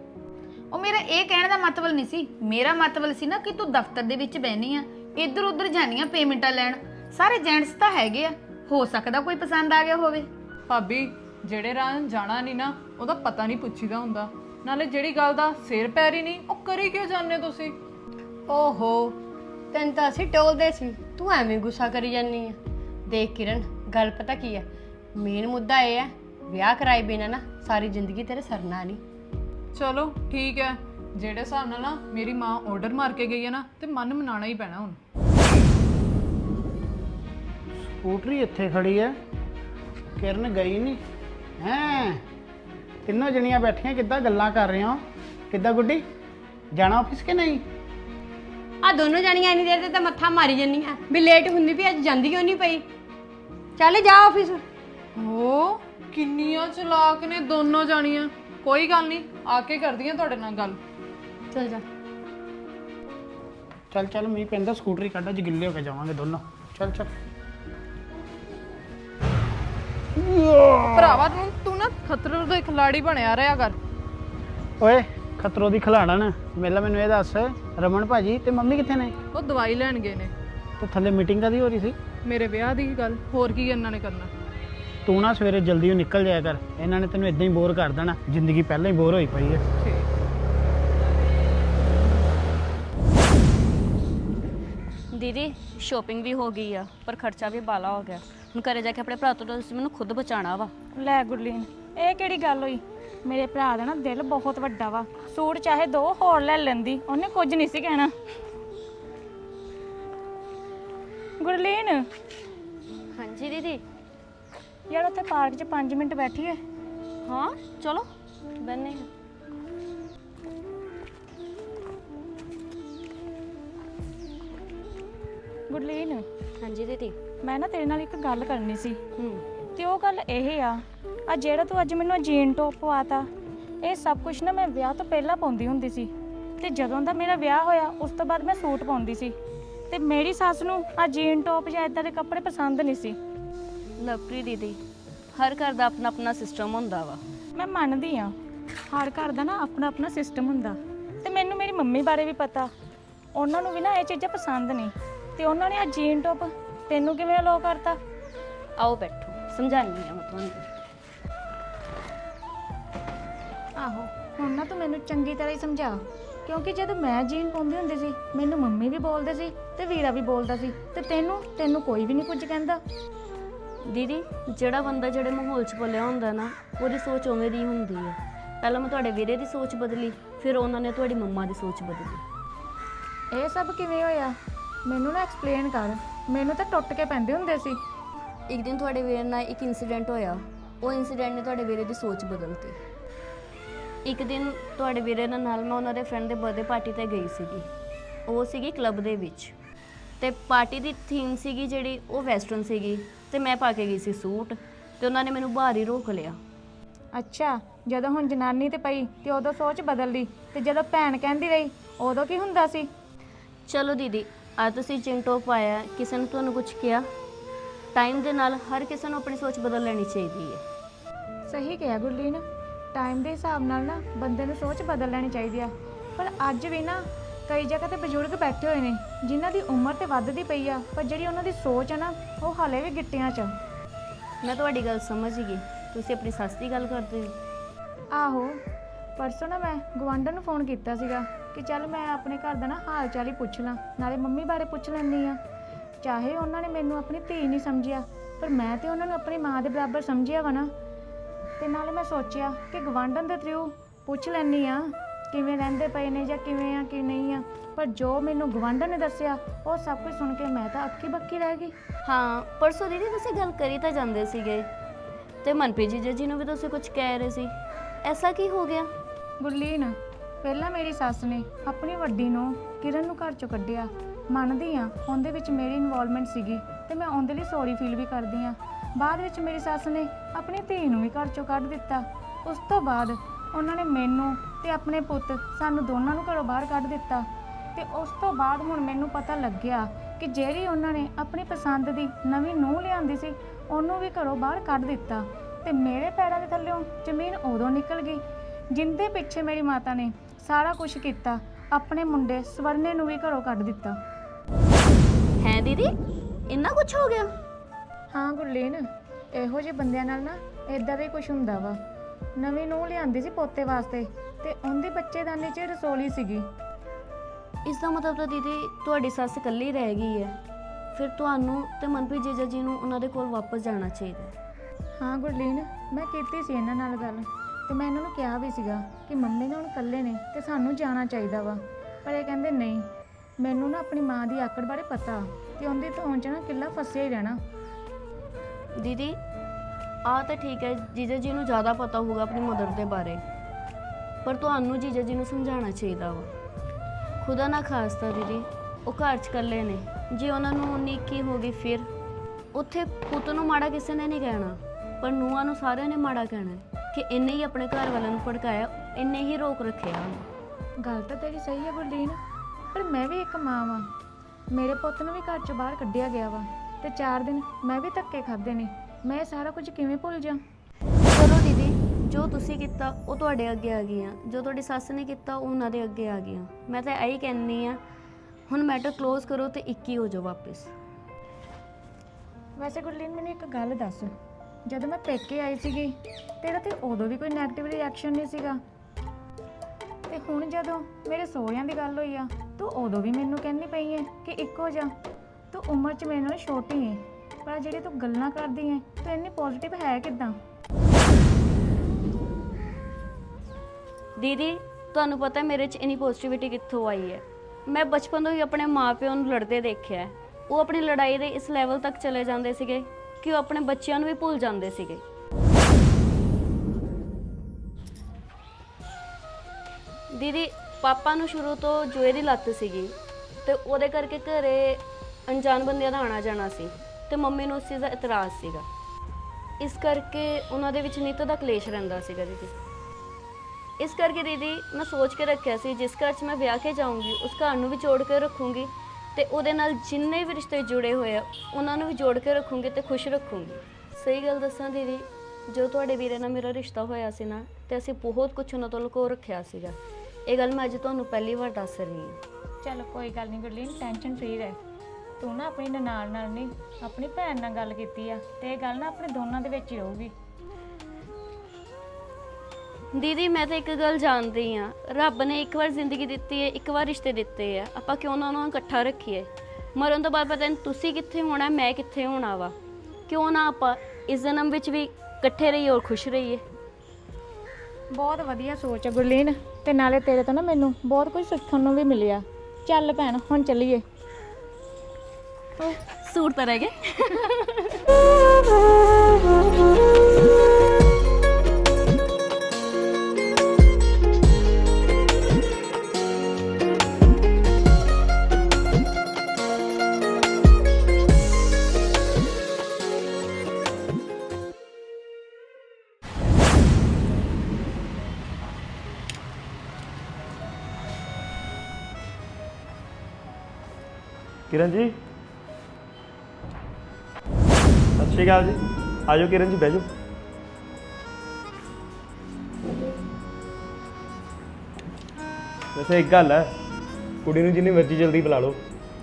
ਉਹ ਮੇਰਾ ਇਹ ਕਹਿਣ ਦਾ ਮਤਲਬ ਨਹੀਂ ਸੀ। ਮੇਰਾ ਮਤਲਬ ਸੀ ਨਾ ਕਿ ਤੂੰ ਦਫ਼ਤਰ ਦੇ ਵਿੱਚ ਬਹਿਨੀ ਆ ਇੱਧਰ ਉੱਧਰ ਜਾਨੀ ਆ ਪੇਮੈਂਟਾਂ ਲੈਣ। ਸਾਰੇ ਜੈਂਟਸ ਤਾਂ ਹੈਗੇ ਆ। ਹੋ ਸਕਦਾ ਕੋਈ ਪਸੰਦ ਆ ਗਿਆ ਹੋਵੇ। ਭਾਬੀ ਜਿਹੜੇ ਰਾਹ ਜਾਣਾ ਨਹੀਂ ਨਾ ਉਹਦਾ ਪਤਾ ਨਹੀਂ ਪੁੱਛੀਦਾ ਹੁੰਦਾ। ਨਾਲੇ ਜਿਹੜੀ ਗੱਲ ਦਾ ਸਿਰ ਪੈਰ ਹੀ ਨਹੀਂ ਉਹ ਕਰੀ ਕਿਉਂ ਜਾਂਦੇ ਤੁਸੀਂ? ਓਹੋ ਤੈਨੂੰ ਤਾਂ ਅਸੀਂ ਟੋਲਦੇ ਸੀ ਤੂੰ ਐਵੇਂ ਗੁੱਸਾ ਕਰੀ ਜਾਨੀ ਆ। ਦੇਖ ਕਿਰਨ ਗੱਲ ਪਤਾ ਕੀ ਹੈ ਮੇਨ ਮੁੱਦਾ ਇਹ ਹੈ ਵਿਆਹ ਕਰਾਏ ਬਿਨਾ ਨਾ ਸਾਰੀ ਜ਼ਿੰਦਗੀ ਤੇਰੇ ਸਰਨਾ ਨਹੀਂ। ਚਲੋ ਠੀਕ ਹੈ। ਜਿਹੜੇ ਹਿਸਾਬ ਨਾਲ ਨਾ ਮੇਰੀ ਮਾਂ ਆਰਡਰ ਮਾਰ ਕੇ ਗਈ ਹੈ ਨਾ ਤੇ ਮਨ ਮਨਾਣਾ ਹੀ ਪੈਣਾ ਹੁਣ। ਸਕੂਟਰੀ ਇੱਥੇ ਖੜੀ ਹੈ। ਕਿਰਨ ਗਈ ਨਹੀਂ ਹੈ? ਤਿੰਨੋਂ ਜਣੀਆਂ ਬੈਠੀਆਂ ਕਿੱਦਾਂ ਗੱਲਾਂ ਕਰ ਰਹੇ ਹੋ? ਕਿੱਦਾਂ ਗੁੱਡੀ? ਜਾਣਾ ਆਫਿਸ ਕਿ ਨਹੀਂ? ਆ ਦੋਨੋਂ ਜਾਣੀਆਂ ਇੰਨੀ ਦੇਰ ਤੇ ਤਾਂ ਮੱਥਾ ਮਾਰੀ ਜੰਨੀਆਂ ਵੀ ਲੇਟ ਹੁੰਦੀ ਵੀ ਅੱਜ ਜਾਂਦੀ ਕਿਉਂ ਨਹੀਂ ਪਈ? ਚੱਲ ਜਾ ਆਫਿਸ ਓ ਕਿੰਨੀਆਂ ਚਲਾਕ ਨੇ ਦੋਨੋਂ ਜਾਣੀਆਂ। ਕੋਈ ਗੱਲ ਨਹੀਂ ਆ ਕੇ ਕਰਦੀਆਂ ਤੁਹਾਡੇ ਨਾਲ ਗੱਲ। ਚੱਲ ਜਾ। ਚੱਲ ਚੱਲ ਮੀਂਹ ਪੈਂਦਾ ਸਕੂਟਰੀ ਕੱਢ ਅੱਜ ਗਿੱਲੇ ਹੋ ਕੇ ਜਾਵਾਂਗੇ ਦੋਨੋਂ। ਚੱਲ ਚੱਲ। ਭਰਾਵਾ ਤੂੰ ਤੂੰ ਨਾ ਖਤਰੇ ਦਾ ਖਿਲਾੜੀ ਬਣਿਆ ਰਿਹਾ ਕਰ। ਓਏ ਖਤਰੋ ਦੀ ਖਿਲਾੜਨ ਮੇਲਾ ਮੈਨੂੰ ਇਹ ਦੱਸ ਰਮਨ ਭਾਜੀ ਤੇ ਮੰਮੀ ਕਿੱਥੇ ਨੇ? ਉਹ ਦਵਾਈ ਲੈਣ ਗਏ ਨੇ। ਤੇ ਥੱਲੇ ਮੀਟਿੰਗ ਕਦੀ ਹੋ ਰਹੀ ਸੀ? ਮੇਰੇ ਵਿਆਹ ਦੀ ਗੱਲ ਹੋਰ ਕੀ ਇਹਨਾਂ ਨੇ ਕਰਨਾ। ਤੂੰ ਨਾ ਸਵੇਰੇ ਜਲਦੀ ਉਹ ਨਿਕਲ ਜਾਇਆ ਕਰ। ਇਹਨਾਂ ਨੇ ਤੈਨੂੰ ਇਦਾਂ ਹੀ ਬੋਰ ਕਰ ਦੇਣਾ। ਜ਼ਿੰਦਗੀ ਪਹਿਲਾਂ ਹੀ ਬੋਰ ਹੋਈ ਪਈ ਹੈ। ਦੀਦੀ ਸ਼ੋਪਿੰਗ ਵੀ ਹੋ ਗਈ ਆ ਪਰ ਖਰਚਾ ਵੀ ਬਾਲਾ ਹੋ ਗਿਆ। ਹੁਣ ਘਰੇ ਜਾ ਕੇ ਆਪਣੇ ਭਰਾ ਤੋਂ ਤੁਸੀਂ ਮੈਨੂੰ ਖੁਦ ਬਚਾਉਣਾ ਵਾ। ਲੈ ਗੁਰਲੀਨ ਇਹ ਕਿਹੜੀ ਗੱਲ ਹੋਈ? ਮੇਰੇ ਭਰਾ ਦਾ ਨਾ ਦਿਲ ਬਹੁਤ ਵੱਡਾ ਵਾ। ਸੂਟ ਚਾਹੇ ਦੋ ਹੋਰ ਲੈ ਲੈਂਦੀ ਉਹਨੇ ਕੁਝ ਨਹੀਂ ਸੀ ਕਹਿਣਾ। ਗੁਰਲੀਨ! ਹਾਂਜੀ ਦੀਦੀ। ਯਾਰ ਉੱਥੇ ਪਾਰਕ 'ਚ 5 ਮਿੰਟ ਬੈਠੀਏ। ਹਾਂ ਚਲੋ। ਬੰਨੇ ਗੁਰਲੀਨ ਹਾਂਜੀ ਦੀਦੀ। ਮੈਂ ਨਾ ਤੇਰੇ ਨਾਲ ਇੱਕ ਗੱਲ ਕਰਨੀ ਸੀ। ਹੂੰ। ਤੇ ਉਹ ਗੱਲ ਇਹ ਆ ਆ ਜਿਹੜਾ ਤੂੰ ਅੱਜ ਮੈਨੂੰ ਜੀਨ ਟੌਪ ਪਵਾਤਾ ਇਹ ਸਭ ਕੁਝ ਨਾ ਮੈਂ ਵਿਆਹ ਤੋਂ ਪਹਿਲਾਂ ਪਾਉਂਦੀ ਹੁੰਦੀ ਸੀ। ਤੇ ਜਦੋਂ ਦਾ ਮੇਰਾ ਵਿਆਹ ਹੋਇਆ ਉਸ ਤੋਂ ਬਾਅਦ ਮੈਂ ਸੂਟ ਪਾਉਂਦੀ ਸੀ। ਤੇ ਮੇਰੀ ਸੱਸ ਨੂੰ ਆ ਜੀਨ ਟੌਪ ਜਾਂ ਇਦਾਂ ਦੇ ਕੱਪੜੇ ਪਸੰਦ ਨਹੀਂ ਸੀ। ਲਵਪ੍ਰੀ ਦੀਦੀ ਹਰ ਘਰ ਦਾ ਆਪਣਾ ਆਪਣਾ ਸਿਸਟਮ ਹੁੰਦਾ ਵਾ। ਮੈਂ ਮੰਨਦੀ ਆ ਹਰ ਘਰ ਦਾ ਨਾ ਆਪਣਾ ਆਪਣਾ ਸਿਸਟਮ ਹੁੰਦਾ। ਤੇ ਮੈਨੂੰ ਮੇਰੀ ਮੰਮੀ ਬਾਰੇ ਵੀ ਪਤਾ। ਉਹਨਾਂ ਨੂੰ ਵੀ ਨਾ ਇਹ ਚੀਜ਼ਾਂ ਪਸੰਦ ਨਹੀਂ ਤੇ ਉਹਨਾਂ ਨੇ ਆ ਜੀਨ ਟੌਪ ਤੈਨੂੰ ਕਿਵੇਂ ਅਲੋ ਕਰਤਾ? ਆਓ ਬੈਠੋ। ਸਮਝਾਉਂਦੀ ਆ ਮੈਂ ਤੁਹਾਨੂੰ। ਆਹੋ ਹੁਣ ਨਾ ਤੂੰ ਮੈਨੂੰ ਚੰਗੀ ਤਰ੍ਹਾਂ ਹੀ ਸਮਝਾ। ਕਿਉਂਕਿ ਜਦੋਂ ਮੈਂ ਜੀਨ ਪਾਉਂਦੀ ਹੁੰਦੀ ਸੀ ਮੈਨੂੰ ਮੰਮੀ ਵੀ ਬੋਲਦੇ ਸੀ ਤੇ ਵੀਰਾ ਵੀ ਬੋਲਦਾ ਸੀ। ਤੇ ਤੈਨੂੰ ਤੈਨੂੰ ਕੋਈ ਵੀ ਨਹੀਂ ਕੁਝ ਕਹਿੰਦਾ। ਦੀਦੀ ਜਿਹੜਾ ਬੰਦਾ ਜਿਹੜੇ ਮਾਹੌਲ 'ਚ ਪਲਿਆ ਹੁੰਦਾ ਨਾ ਉਹਦੀ ਸੋਚ ਉਵੇਂ ਦੀ ਹੁੰਦੀ ਹੈ ਪਹਿਲਾਂ ਮੈਂ ਤੁਹਾਡੇ ਵੀਰੇ ਦੀ ਸੋਚ ਬਦਲੀ ਫਿਰ ਉਹਨਾਂ ਨੇ ਤੁਹਾਡੀ ਮੰਮਾ ਦੀ ਸੋਚ ਬਦਲੀ। ਇਹ ਸਭ ਕਿਵੇਂ ਹੋਇਆ? ਮੈਨੂੰ ਨਾ ਐਕਸਪਲੇਨ ਕਰ। ਮੈਨੂੰ ਤਾਂ ਟੁੱਟ ਕੇ ਪੈਂਦੇ ਹੁੰਦੇ ਸੀ। ਇੱਕ ਦਿਨ ਤੁਹਾਡੇ ਵੀਰੇ ਨਾਲ ਇੱਕ ਇਨਸੀਡੈਂਟ ਹੋਇਆ। ਉਹ ਇਨਸੀਡੈਂਟ ਨੇ ਤੁਹਾਡੇ ਵੀਰੇ ਦੀ ਸੋਚ ਬਦਲਤੀ। ਇੱਕ ਦਿਨ ਤੁਹਾਡੇ ਵੀਰੇ ਦੇ ਨਾਲ ਮੈਂ ਉਹਨਾਂ ਦੇ ਫਰੈਂਡ ਦੇ ਬਰਥਡੇ ਪਾਰਟੀ ਤੇ ਗਈ ਸੀਗੀ। ਉਹ ਸੀਗੀ ਕਲੱਬ ਦੇ ਵਿੱਚ। ਤੇ ਪਾਰਟੀ ਦੀ ਥੀਮ ਸੀਗੀ ਜਿਹੜੀ ਉਹ ਵੈਸਟਰਨ ਸੀਗੀ। ਤੇ ਮੈਂ ਪਾ ਕੇ ਗਈ ਸੀ ਸੂਟ ਤੇ ਉਹਨਾਂ ਨੇ ਮੈਨੂੰ ਬਾਹਰ ਹੀ ਰੋਕ ਲਿਆ। ਅੱਛਾ ਜਦੋਂ ਹੁਣ ਜਨਾਨੀ ਤੇ ਪਈ ਤੇ ਉਦੋਂ ਸੋਚ ਬਦਲ ਲਈ ਤੇ ਜਦੋਂ ਭੈਣ ਕਹਿੰਦੀ ਰਹੀ ਉਦੋਂ ਕੀ ਹੁੰਦਾ ਸੀ? ਚਲੋ ਦੀਦੀ ਆ ਤੁਸੀਂ ਚਿੰਟੋ ਪਾਇਆ ਕਿਸੇ ਨੇ ਤੁਹਾਨੂੰ ਕੁਝ ਕਿਹਾ? ਟਾਈਮ ਦੇ ਨਾਲ ਹਰ ਕਿਸੇ ਨੂੰ ਆਪਣੀ ਸੋਚ ਬਦਲ ਲੈਣੀ ਚਾਹੀਦੀ ਹੈ। ਸਹੀ ਕਿਹਾ ਗੁਰਲੀਨ। ਟਾਈਮ ਦੇ ਹਿਸਾਬ ਨਾਲ ਨਾ ਬੰਦੇ ਨੂੰ ਸੋਚ ਬਦਲ ਲੈਣੀ ਚਾਹੀਦੀ ਆ। ਪਰ ਅੱਜ ਵੀ ਨਾ ਕਈ ਜਗ੍ਹਾ ਤੇ ਬਜ਼ੁਰਗ ਬੈਠੇ ਹੋਏ ਨੇ ਜਿਨ੍ਹਾਂ ਦੀ ਉਮਰ ਤੇ ਵੱਧਦੀ ਪਈ ਆ ਪਰ ਜਿਹੜੀ ਉਹਨਾਂ ਦੀ ਸੋਚ ਆ ਨਾ ਉਹ ਹਾਲੇ ਵੀ ਗਿੱਟਿਆਂ 'ਚ ਆ। ਮੈਂ ਤੁਹਾਡੀ ਗੱਲ ਸਮਝ ਗਈ। ਤੁਸੀਂ ਆਪਣੀ ਸੱਸ ਦੀ ਗੱਲ ਕਰਦੇ ਹੋ। ਆਹੋ ਪਰਸੋਂ ਨਾ ਮੈਂ ਗਵਾਂਢਣ ਨੂੰ ਫੋਨ ਕੀਤਾ ਸੀਗਾ ਕਿ ਚੱਲ ਮੈਂ ਆਪਣੇ ਘਰ ਦਾ ਨਾ ਹਾਲ ਚਾਲ ਹੀ ਪੁੱਛ ਲਾਂ ਨਾਲੇ ਮੰਮੀ ਬਾਰੇ ਪੁੱਛ ਲੈਂਦੀ ਆ। ਚਾਹੇ ਉਹਨਾਂ ਨੇ ਮੈਨੂੰ ਆਪਣੀ ਧੀ ਨਹੀਂ ਸਮਝਿਆ ਪਰ ਮੈਂ ਤੇ ਉਹਨਾਂ ਨੂੰ ਆਪਣੀ ਮਾਂ ਦੇ ਬਰਾਬਰ ਸਮਝਿਆ ਵਾ ਨਾ। ਤੇ ਨਾਲੇ ਮੈਂ ਸੋਚਿਆ ਕਿ ਗਵਾਂਢਣ ਦੇ ਥਰੂ ਪੁੱਛ ਲੈਂਦੀ ਆ। ਕਿਵੇਂ ਰਹਿੰਦੇ ਪਏ ਨੇ ਜਾਂ ਕਿਵੇਂ ਆ ਕਿ ਨਹੀਂ ਆ। ਪਰ ਜੋ ਮੈਨੂੰ ਗਵਾਂਢਣ ਨੇ ਦੱਸਿਆ ਉਹ ਸਭ ਕੁਝ ਸੁਣ ਕੇ ਮੈਂ ਤਾਂ ਅੱਕੀ ਬੱਕੀ ਰਹਿ ਗਈ। ਹਾਂ ਪਰਸੋਂ ਦੀਦੀ ਤੁਸੀਂ ਗੱਲ ਕਰੀ ਤਾਂ ਜਾਂਦੇ ਸੀਗੇ। ਤੇ ਮਨਪ੍ਰੀਤ ਜੀ ਜੀ ਨੂੰ ਵੀ ਤੁਸੀਂ ਕੁਝ ਕਹਿ ਰਹੇ ਸੀ। ਐਸਾ ਕੀ ਹੋ ਗਿਆ? ਗੁਰਲੀਨ ਪਹਿਲਾਂ ਮੇਰੀ ਸੱਸ ਨੇ ਆਪਣੀ ਵੱਡੀ ਨੂੰ ਕਿਰਨ ਨੂੰ ਘਰ ਚੋਂ ਕੱਢਿਆ। ਮੰਨਦੀ ਆ ਉਹਦੇ ਵਿੱਚ ਮੇਰੀ ਇਨਵੋਲਵਮੈਂਟ ਸੀਗੀ ਤੇ ਮੈਂ ਉਹਦੇ ਲਈ ਸੌਰੀ ਫੀਲ ਵੀ ਕਰਦੀ ਆ ਬਾਅਦ ਵਿੱਚ ਮੇਰੀ ਸੱਸ ਨੇ ਆਪਣੀ ਧੀ ਨੂੰ ਵੀ ਘਰ ਚੋਂ ਕੱਢ ਦਿੱਤਾ। ਉਸ ਤੋਂ ਬਾਅਦ ਉਹਨਾਂ ਨੇ ਮੈਨੂੰ ਤੇ ਆਪਣੇ ਪੁੱਤ ਸਾਨੂੰ ਦੋਨਾਂ ਨੂੰ ਘਰੋਂ ਬਾਹਰ ਕੱਢ ਦਿੱਤਾ। ਤੇ ਉਸ ਤੋਂ ਬਾਅਦ ਹੁਣ ਮੈਨੂੰ ਪਤਾ ਲੱਗਿਆ ਕਿ ਜਿਹੜੀ ਉਹਨਾਂ ਨੇ ਆਪਣੀ ਪਸੰਦ ਦੀ ਨਵੀਂ ਨੂੰਹ ਲਿਆਂਦੀ ਸੀ ਉਹਨੂੰ ਵੀ ਘਰੋਂ ਬਾਹਰ ਕੱਢ ਦਿੱਤਾ। ਤੇ ਮੇਰੇ ਪੈਰਾਂ ਦੇ ਥੱਲੇੋਂ ਜ਼ਮੀਨ ਉਦੋਂ ਨਿਕਲ ਗਈ ਜਿੰਦੇ ਪਿੱਛੇ ਮੇਰੀ ਮਾਤਾ ਨੇ ਸਾਰਾ ਕੁਝ ਕੀਤਾ ਆਪਣੇ ਮੁੰਡੇ ਸਵਰਨੇ ਨੂੰ ਵੀ ਘਰੋਂ ਕੱਢ ਦਿੱਤਾ। ਹੈ ਦੀਦੀ ਇੰਨਾ ਕੁਝ ਹੋ ਗਿਆ? ਹਾਂ ਗੁਰਲੀਨ ਇਹੋ ਜਿਹੇ ਬੰਦਿਆਂ ਨਾਲ ਨਾ ਇਦਾਂ ਵੀ ਕੁਝ ਹੁੰਦਾ ਵਾ। ਨਵੀਂ ਨੂੰਹ ਲਿਆਂਦੀ ਸੀ ਪੋਤੇ ਵਾਸਤੇ ਤੇ ਉਹਦੀ ਬੱਚੇਦਾਨੀ 'ਚ ਰਸੋਲੀ ਸੀਗੀ। ਇਸ ਦਾ ਮਤਲਬ ਤਾਂ ਦੀਦੀ ਤੁਹਾਡੀ ਸੱਸ ਇਕੱਲੀ ਰਹਿ ਗਈ ਹੈ। ਫਿਰ ਤੁਹਾਨੂੰ ਤੇ ਮਨਪ੍ਰੀਤ ਜੀਜਾ ਜੀ ਨੂੰ ਉਹਨਾਂ ਦੇ ਕੋਲ ਵਾਪਸ ਜਾਣਾ ਚਾਹੀਦਾ ਹੈ। ਹਾਂ ਗੁਰਲੀਨ ਮੈਂ ਕੀਤੀ ਸੀ ਇਹਨਾਂ ਨਾਲ ਗੱਲ ਤੇ ਮੈਂ ਇਹਨਾਂ ਨੂੰ ਕਿਹਾ ਵੀ ਸੀਗਾ ਕਿ ਮੰਮੀ ਨਾ ਹੁਣ ਇਕੱਲੇ ਨੇ ਤੇ ਸਾਨੂੰ ਜਾਣਾ ਚਾਹੀਦਾ ਵਾ। ਪਰ ਇਹ ਕਹਿੰਦੇ ਨਹੀਂ ਮੈਨੂੰ ਨਾ ਆਪਣੀ ਮਾਂ ਦੀ ਆਕੜ ਬਾਰੇ ਪਤਾ ਤੇ ਉਹਦੀ ਧੌਣ 'ਚ ਨਾ ਕਿੱਲਾ ਫਸਿਆ ਹੀ ਰਹਿਣਾ। ਦੀਦੀ ਆ ਤਾਂ ਠੀਕ ਹੈ, ਜੀਜਾ ਜੀ ਨੂੰ ਜ਼ਿਆਦਾ ਪਤਾ ਹੋਊਗਾ ਆਪਣੀ ਮਦਰ ਦੇ ਬਾਰੇ। ਪਰ ਤੁਹਾਨੂੰ ਜੀਜਾ ਜੀ ਨੂੰ ਸਮਝਾਉਣਾ ਚਾਹੀਦਾ ਵਾ। ਖੁਦਾ ਨਾ ਖਾਸਤਾ ਦੀਦੀ, ਉਹ ਘਰ 'ਚ ਇਕੱਲੇ ਨੇ। ਜੇ ਉਹਨਾਂ ਨੂੰ ਨੀਕੀ ਹੋ ਗਈ ਫਿਰ? ਉੱਥੇ ਪੁੱਤ ਨੂੰ ਮਾੜਾ ਕਿਸੇ ਨੇ ਨਹੀਂ ਕਹਿਣਾ, ਪਰ ਨੂੰਹਾਂ ਨੂੰ ਸਾਰਿਆਂ ਨੇ ਮਾੜਾ ਕਹਿਣਾ ਕਿ ਇੰਨੇ ਹੀ ਆਪਣੇ ਘਰ ਵਾਲਿਆਂ ਨੂੰ ਭੜਕਾਇਆ, ਇੰਨੇ ਹੀ ਰੋਕ ਰੱਖਿਆ ਉਹਨੂੰ। ਗੱਲ ਤਾਂ ਤੇਰੀ ਸਹੀ ਹੈ ਗੁਰਲੀਨ, ਪਰ ਮੈਂ ਵੀ ਇੱਕ ਮਾਂ ਵਾਂ। ਮੇਰੇ ਪੁੱਤ ਨੂੰ ਵੀ ਘਰ ਚੋਂ ਬਾਹਰ ਕੱਢਿਆ ਗਿਆ ਵਾ, ਤੇ 4 ਦਿਨ ਮੈਂ ਵੀ ਧੱਕੇ ਖਾਦੇ ਨੇ। ਮੈਂ ਇਹ ਸਾਰਾ ਕੁਝ ਕਿਵੇਂ ਭੁੱਲ ਜਾ ਚਲੋ ਦੀਦੀ, ਜੋ ਤੁਸੀਂ ਕੀਤਾ, ਉਹ ਤੁਹਾਡੇ ਅੱਗੇ ਆ ਗਈਆਂ। ਜੋ ਤੁਹਾਡੀ ਸੱਸ ਨੇ ਕੀਤਾ, ਉਹ ਉਹਨਾਂ ਦੇ ਅੱਗੇ ਆ ਗਈਆਂ। ਮੈਂ ਤਾਂ ਇਹੀ ਕਹਿੰਨੀ ਆ ਹੁਣ ਮੈਟਰ ਕਲੋਜ਼ ਕਰੋ ਤੇ ਇੱਕ ਹੀ ਹੋ ਜਾਓ ਵਾਪਸ। ਵੈਸੇ ਗੁਰਲੀਨ, ਮੈਨੂੰ ਇੱਕ ਗੱਲ ਦੱਸ। ਜਦੋਂ ਮੈਂ ਪੇਕੇ ਆਈ ਸੀਗੀ, ਤੇਰਾ ਤੇ ਉਦੋਂ ਵੀ ਕੋਈ ਨੈਗੇਟਿਵ ਰਿਐਕਸ਼ਨ ਨਹੀਂ ਸੀਗਾ। ਤੇ ਹੁਣ ਜਦੋਂ ਮੇਰੇ ਸਹੁਰਿਆਂ ਦੀ ਗੱਲ ਹੋਈ ਆ, ਤੂੰ ਉਦੋਂ ਵੀ ਮੈਨੂੰ ਕਹਿੰਦੀ ਪਈ ਹੈ ਕਿ ਇੱਕੋ ਜਾ। ਤੂੰ ਉਮਰ 'ਚ ਮੇਰੇ ਨਾਲ ਛੋਟੀ ਹੈ ਪਰ ਜਿਹੜੀ ਤੂੰ ਗੱਲਾਂ ਕਰਦੀ ਹੈ ਤੂੰ ਇੰਨੀ ਪੋਜ਼ਿਟਿਵ ਹੈ ਕਿਦਾਂ? ਦੀਦੀ, ਤੁਹਾਨੂੰ ਪਤਾ ਮੇਰੇ 'ਚ ਇਨੀ ਪੋਜ਼ਿਟਿਵਿਟੀ ਕਿੱਥੋਂ ਆਈ ਹੈ? ਮੈਂ ਬਚਪਨ ਤੋਂ ਹੀ ਆਪਣੇ ਮਾਪਿਆਂ ਨੂੰ ਲੜਦੇ ਦੇਖਿਆ ਹੈ। ਉਹ ਆਪਣੀ ਲੜਾਈ ਦੇ ਇਸ ਲੈਵਲ ਤੱਕ ਚਲੇ ਜਾਂਦੇ ਸੀਗੇ ਕਿ ਉਹ ਆਪਣੇ ਬੱਚਿਆਂ ਨੂੰ ਵੀ ਭੁੱਲ ਜਾਂਦੇ ਸੀਗੇ। ਦੀਦੀ, ਪਾਪਾ ਨੂੰ ਸ਼ੁਰੂ ਤੋਂ ਜੂਏ ਦੀ ਲੱਤ ਸੀਗੀ ਤੇ ਉਹਦੇ ਕਰਕੇ ਘਰੇ ਅਣਜਾਣ ਬੰਦਿਆਂ ਦਾ ਆਣਾ ਜਾਣਾ ਸੀ। ਤੇ ਮੰਮੀ ਨੂੰ ਉਸ ਚੀਜ਼ ਦਾ ਇਤਰਾਜ਼ ਸੀਗਾ। ਇਸ ਕਰਕੇ ਉਹਨਾਂ ਦੇ ਵਿੱਚ ਨਿੱਤ ਦਾ ਕਲੇਸ਼ ਰਹਿੰਦਾ ਸੀਗਾ ਦੀਦੀ। ਇਸ ਕਰਕੇ ਦੀਦੀ ਮੈਂ ਸੋਚ ਕੇ ਰੱਖਿਆ ਸੀ, ਜਿਸ ਘਰ 'ਚ ਮੈਂ ਵਿਆਹ ਕੇ ਜਾਊਂਗੀ, ਉਸ ਘਰ ਨੂੰ ਵੀ ਜੋੜ ਕੇ ਰੱਖੂੰਗੀ ਤੇ ਉਹਦੇ ਨਾਲ ਜਿੰਨੇ ਵੀ ਰਿਸ਼ਤੇ ਜੁੜੇ ਹੋਏ ਆ, ਉਹਨਾਂ ਨੂੰ ਵੀ ਜੋੜ ਕੇ ਰੱਖੂੰਗੀ ਤੇ ਖੁਸ਼ ਰੱਖੂੰਗੀ। ਸਹੀ ਗੱਲ ਦੱਸਾਂ ਦੀਦੀ, ਜੋ ਤੁਹਾਡੇ ਵੀਰੇ ਨਾਲ ਮੇਰਾ ਰਿਸ਼ਤਾ ਹੋਇਆ ਸੀ ਨਾ, ਤੇ ਅਸੀਂ ਬਹੁਤ ਕੁਝ ਉਹਨਾਂ ਤੋਂ ਲੁਕੋ ਰੱਖਿਆ ਸੀਗਾ। ਇਹ ਗੱਲ ਮੈਂ ਅੱਜ ਤੁਹਾਨੂੰ ਪਹਿਲੀ ਵਾਰ ਦੱਸ ਰਹੀ ਹਾਂ। ਚਲ, ਕੋਈ ਗੱਲ ਨਹੀਂ ਗੁਰਲੀਨ ਟੈਨਸ਼ਨ ਫ੍ਰੀ ਰਹਿ। ਤੂੰ ਨਾ ਆਪਣੀ ਨਨਾਣ ਨਾਲ ਨਹੀਂ ਆਪਣੀ ਭੈਣ ਨਾਲ ਗੱਲ ਕੀਤੀ ਆ ਤੇ ਇਹ ਗੱਲ ਨਾ ਆਪਣੇ ਦੋਨਾਂ ਦੇ ਵਿੱਚ ਹੀ ਰਹੂਗੀ। ਦੀਦੀ ਮੈਂ ਤਾਂ ਇੱਕ ਗੱਲ ਜਾਣਦੀ ਆ ਰੱਬ ਨੇ ਇੱਕ ਵਾਰ ਜ਼ਿੰਦਗੀ ਦਿੱਤੀ ਹੈ ਇੱਕ ਵਾਰ ਰਿਸ਼ਤੇ ਦਿੱਤੇ ਆ। ਆਪਾਂ ਕਿਉਂ ਨਾ ਉਹਨਾਂ ਨੂੰ ਇਕੱਠਾ ਰੱਖੀਏ? ਮਰਨ ਤੋਂ ਬਾਅਦ ਪਤਾ ਨਹੀਂ ਤੁਸੀਂ ਕਿੱਥੇ ਹੋਣਾ ਮੈਂ ਕਿੱਥੇ ਹੋਣਾ ਵਾ। ਕਿਉਂ ਨਾ ਆਪਾਂ ਇਸ ਜਨਮ ਵਿੱਚ ਵੀ ਇਕੱਠੇ ਰਹੀਏ ਔਰ ਖੁਸ਼ ਰਹੀਏ? ਬਹੁਤ ਵਧੀਆ ਸੋਚ ਹੈ ਗੁਰਲੀਨ ਤੇ ਨਾਲੇ ਤੇਰੇ ਤੋਂ ਨਾ ਮੈਨੂੰ ਬਹੁਤ ਕੁਝ ਸਿੱਖਣ ਨੂੰ ਵੀ ਮਿਲਿਆ। ਚੱਲ ਭੈਣ ਹੁਣ ਚੱਲੀਏ। ਸੂਟ ਤਾਂ ਰਹਿ ਗਏ ਆਜੋ ਕਿਰਨ ਜੀ ਬਹਿ ਜਾਓ ਵੈਸੇ ਇੱਕ ਗੱਲ ਹੈ ਕੁੜੀ ਨੂੰ ਜਿੰਨੀ ਮਰਜ਼ੀ ਜਲਦੀ ਬੁਲਾ ਲਓ।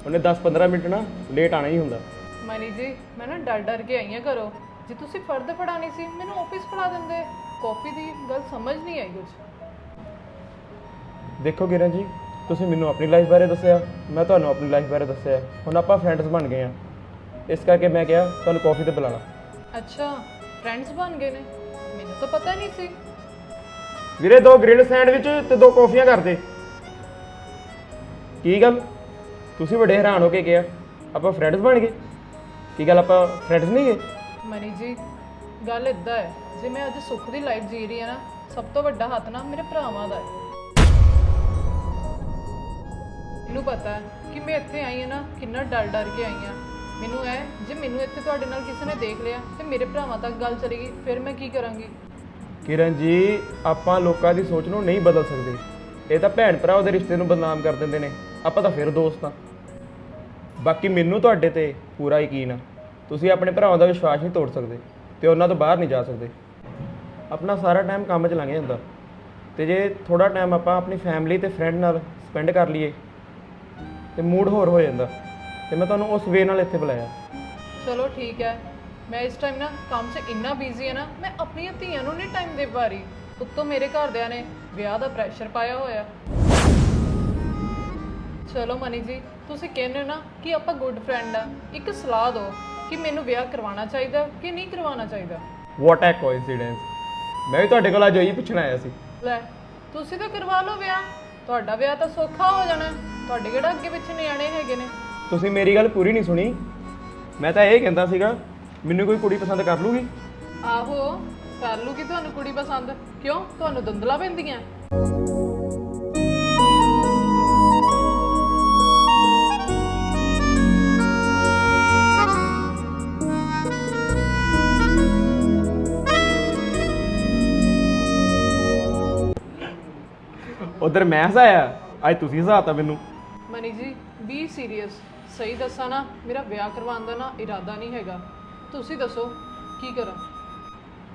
ਉਹਨੇ 10-15 ਮਿੰਟ ਨਾ ਲੇਟ ਆਣਾ ਹੀ ਹੁੰਦਾ। ਮਨੀ ਜੀ ਮੈਂ ਨਾ ਡਰ ਡਰ ਕੇ ਆਈ ਹਾਂ ਘਰੋਂ। ਜੇ ਤੁਸੀਂ ਫਰਦ ਫੜਾਣੀ ਸੀ ਮੈਨੂੰ ਆਫਿਸ ਫੜਾ ਦਿੰਦੇ। ਕਾਫੀ ਦੀ ਗੱਲ ਸਮਝ ਨਹੀਂ ਆਈ ਕੁਝ ਦੇਖੋ ਕਿਰਨ ਜੀ ਤੁਸੀਂ ਮੈਨੂੰ ਆਪਣੀ ਲਾਈਫ ਬਾਰੇ ਦੱਸਿਆ ਮੈਂ ਤੁਹਾਨੂੰ ਆਪਣੀ ਲਾਈਫ ਬਾਰੇ ਦੱਸਿਆ। ਹੁਣ ਆਪਾਂ ਫਰੈਂਡਸ ਬਣ ਗਏ ਆ ਇਸ ਕਰਕੇ ਮੈਂ ਕਿਹਾ ਤੁਹਾਨੂੰ ਕਾਫੀ ਤੇ ਬੁਲਾਣਾ ਅੱਛਾ ਫਰੈਂਡਸ ਬਣ ਗਏ ਨੇ। ਮੈਨੂੰ ਤਾਂ ਪਤਾ ਨਹੀਂ ਸੀ। ਵੀਰੇ ਦੋ ਗ੍ਰਿਲ ਸੈਂਡਵਿਚ ਤੇ ਦੋ ਕੌਫੀਆਂ ਕਰ ਦੇ। ਕੀ ਗੱਲ? ਤੁਸੀਂ ਵੱਡੇ ਹੈਰਾਨ ਹੋ ਕੇ ਕਿਹਾ ਆਪਾਂ ਫਰੈਂਡਸ ਬਣ ਗਏ? ਕੀ ਗੱਲ ਆਪਾਂ ਫਰੈਂਡਸ ਨਹੀਂ ਗਏ? ਮਨੀ ਜੀ ਗੱਲ ਇਦਾਂ ਹੈ ਜੇ ਮੈਂ ਅੱਜ ਸੁੱਖ ਦੀ ਲਾਈਫ ਜੀ ਰਹੀ ਹਾਂ ਨਾ ਸਭ ਤੋਂ ਵੱਡਾ ਹੱਥ ਨਾ ਮੇਰੇ ਭਰਾਵਾਂ ਦਾ ਹੈ। ਮੈਨੂੰ ਪਤਾ ਹੈ ਕਿ ਮੈਂ ਇੱਥੇ ਆਈ ਹਾਂ ਨਾ ਕਿੰਨਾ ਡਰ ਡਰ ਕੇ ਆਈ ਹਾਂ। ਮੈਨੂੰ ਐ, ਜੇ ਮੈਨੂੰ ਇੱਥੇ ਤੁਹਾਡੇ ਨਾਲ ਕਿਸੇ ਨੇ ਦੇਖ ਲਿਆ ਤੇ ਮੇਰੇ ਭਰਾਵਾਂ ਤੱਕ ਗੱਲ ਚਲੀ ਫਿਰ ਮੈਂ ਕੀ ਕਰਾਂਗੀ? ਕਿਰਨ ਜੀ, ਆਪਾਂ ਲੋਕਾਂ ਦੀ ਸੋਚ ਨੂੰ ਨਹੀਂ ਬਦਲ ਸਕਦੇ। ਇਹ ਤਾਂ ਭੈਣ ਭਰਾ ਦੇ ਰਿਸ਼ਤੇ ਨੂੰ ਬਦਨਾਮ ਕਰ ਦਿੰਦੇ ਨੇ। ਆਪਾਂ ਤਾਂ ਫਿਰ ਦੋਸਤ ਆ ਬਾਕੀ ਮੈਨੂੰ ਤੁਹਾਡੇ ਤੇ ਪੂਰਾ ਯਕੀਨ ਆ। ਤੁਸੀਂ ਆਪਣੇ ਭਰਾਵਾਂ ਦਾ ਵਿਸ਼ਵਾਸ ਨਹੀਂ ਤੋੜ ਸਕਦੇ ਤੇ ਉਹਨਾਂ ਤੋਂ ਬਾਹਰ ਨਹੀਂ ਜਾ ਸਕਦੇ। ਆਪਣਾ ਸਾਰਾ ਟਾਈਮ ਕੰਮ 'ਚ ਲੰਘ ਜਾਂਦਾ। ਤੇ ਜੇ ਥੋੜਾ ਟਾਈਮ ਆਪਾਂ ਆਪਣੀ ਫੈਮਿਲੀ ਤੇ ਫਰੈਂਡ ਨਾਲ ਸਪੈਂਡ ਕਰ ਲਈਏ, ਤੇ ਮੂਡ ਹੋਰ ਹੋ ਜਾਂਦਾ। ਤੇ ਮੈਂ ਤੁਹਾਨੂੰ ਉਸ ਵੇ ਨਾਲ ਇੱਥੇ ਬੁਲਾਇਆ। ਚਲੋ ਠੀਕ ਹੈ। ਮੈਂ ਇਸ ਟਾਈਮ ਨਾ ਕੰਮ 'ਚ ਇੰਨਾ ਬਿਜ਼ੀ ਹਾਂ ਨਾ ਮੈਂ ਆਪਣੀਆਂ ਧੀਆਂ ਨੂੰ ਨਹੀਂ ਟਾਈਮ ਦੇ ਪਾ ਰਹੀ ਉੱਤੋਂ ਮੇਰੇ ਘਰਦਿਆਂ ਨੇ ਵਿਆਹ ਦਾ ਪ੍ਰੈਸ਼ਰ ਪਾਇਆ ਹੋਇਆ। ਚਲੋ ਮਨੀ ਜੀ ਤੁਸੀਂ ਕਹਿੰਦੇ ਹੋ ਨਾ ਕਿ ਆਪਾਂ ਗੁੱਡ ਫਰੈਂਡ ਆ ਇੱਕ ਸਲਾਹ ਦਿਓ ਕਿ ਮੈਨੂੰ ਵਿਆਹ ਕਰਵਾਉਣਾ ਚਾਹੀਦਾ ਕਿ ਨਹੀਂ ਕਰਵਾਉਣਾ ਚਾਹੀਦਾ। ਵਾਟ ਐ ਕੋਇਨਸੀਡੈਂਸ ਮੈਂ ਵੀ ਤੁਹਾਡੇ ਕੋਲ ਅੱਜ ਇਹੀ ਪੁੱਛਣ ਆਇਆ ਸੀ। ਲੈ ਤੁਸੀਂ ਤਾਂ ਕਰਵਾ ਲਓ ਵਿਆਹ। ਤੁਹਾਡਾ ਵਿਆਹ ਤਾਂ ਸੌਖਾ ਹੋ ਜਾਣਾ। ਤੁਹਾਡੇ ਕਿਹੜਾ ਅੱਗੇ ਪਿੱਛੇ ਨਿਆਣੇ ਹੈਗੇ ਨੇ? ਤੁਸੀਂ ਮੇਰੀ ਗੱਲ ਪੂਰੀ ਨਹੀਂ ਸੁਣੀ। ਮੈਂ ਤਾਂ ਇਹ ਕਹਿੰਦਾ ਸੀਗਾ ਮੈਨੂੰ ਕੋਈ ਕੁੜੀ ਪਸੰਦ ਕਰ ਲੂਗੀ? ਆਹੋ ਕਰ ਲੂਗੀ ਤੁਹਾਨੂੰ ਕੁੜੀ ਪਸੰਦ। ਕਿਉਂ? ਤੁਹਾਨੂੰ ਦੰਦਲਾ ਪੈਂਦੀਆਂ। ਉਧਰ ਮੈਂ ਹਸਾਇਆ ਅੱਜ ਤੁਸੀਂ ਹਸਾਤਾ ਮੈਨੂੰ। ਮਨੀ ਜੀ ਬੀ ਸੀਰੀਅਸ ਸਹੀ ਦੱਸਾਂ ਨਾ ਮੇਰਾ ਵਿਆਹ ਕਰਵਾਉਣ ਦਾ ਨਾ ਇਰਾਦਾ ਨਹੀਂ ਹੈਗਾ। ਤੁਸੀਂ ਦੱਸੋ ਕੀ ਕਰਾਂ?